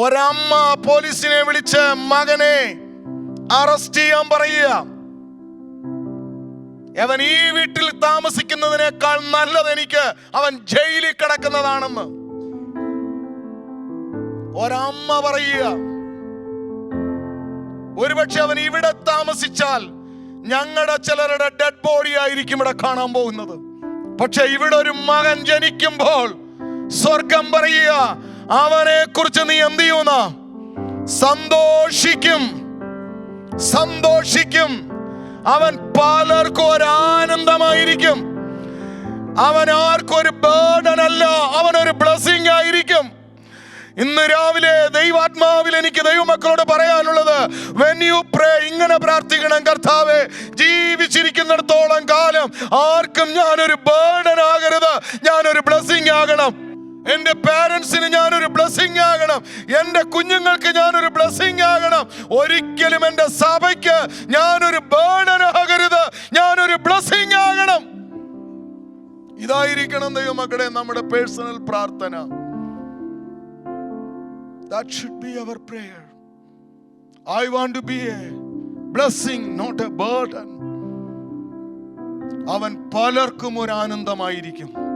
ഒരമ്മ പോലീസിനെ വിളിച്ച് മകനെ അറസ്റ്റ് ചെയ്യാൻ പറയുക. അവൻ ഈ വീട്ടിൽ താമസിക്കുന്നതിനേക്കാൾ നല്ലത് എനിക്ക് അവൻ ജയിലിൽ കിടക്കുന്നതാണെന്ന്. ഒരമ്മ പറയുക. ഒരുപക്ഷെ അവൻ ഇവിടെ താമസിച്ചാൽ ഞങ്ങളുടെ ചിലരുടെ ഡെഡ് ബോഡി ആയിരിക്കും ഇവിടെ കാണാൻ പോകുന്നത്. പക്ഷെ ഇവിടെ ഒരു മകൻ ജനിക്കുമ്പോൾ സ്വർഗം പറയുക അവനെ കുറിച്ച് നീ എന്ത് ചെയ്യുന്ന? സന്തോഷിക്കും. സന്തോഷിക്കും. അവൻ പലർക്കും ഒരു ആനന്ദമായിരിക്കും അവൻ ആർക്കും ഒരു ബേർഡൻ അല്ല. അവൻ ഒരു ബ്ലസ്സിംഗ് ആയിരിക്കും. ഇന്ന് രാവിലെ ദൈവാത്മാവിൽ എനിക്ക് ദൈവമക്കളോട് പറയാനുള്ളത് വെൻ യു പ്രേ ഇങ്ങനെ പ്രാർത്ഥിക്കണം കർത്താവെ. ജീവിച്ചിരിക്കുന്നിടത്തോളം കാലം ആർക്കും ഞാനൊരു ബേർഡൻ ആകരുത്. ഞാനൊരു ബ്ലസ്സിംഗ് ആകണം. എന്റെ പാരൻസിന് ഞാനൊരു ബ്ലസ്സിംഗ് ആകണം. എന്റെ കുഞ്ഞുങ്ങൾക്ക് ഞാനൊരു ബ്ലസ്സിംഗ് ആകണം. ഒരിക്കലും എന്റെ സഭയ്ക്ക് ഞാനൊരു ബേർഡൻ ആകരുത്. ഞാനൊരു ബ്ലസ്സിംഗ് ആകണം. ഇതായിരിക്കണം ദൈവമക്കളെ നമ്മുടെ പേഴ്സണൽ പ്രാർത്ഥന. That should be. I want to be a not a. അവൻ പലർക്കും ഒരു ആനന്ദമായിരിക്കും.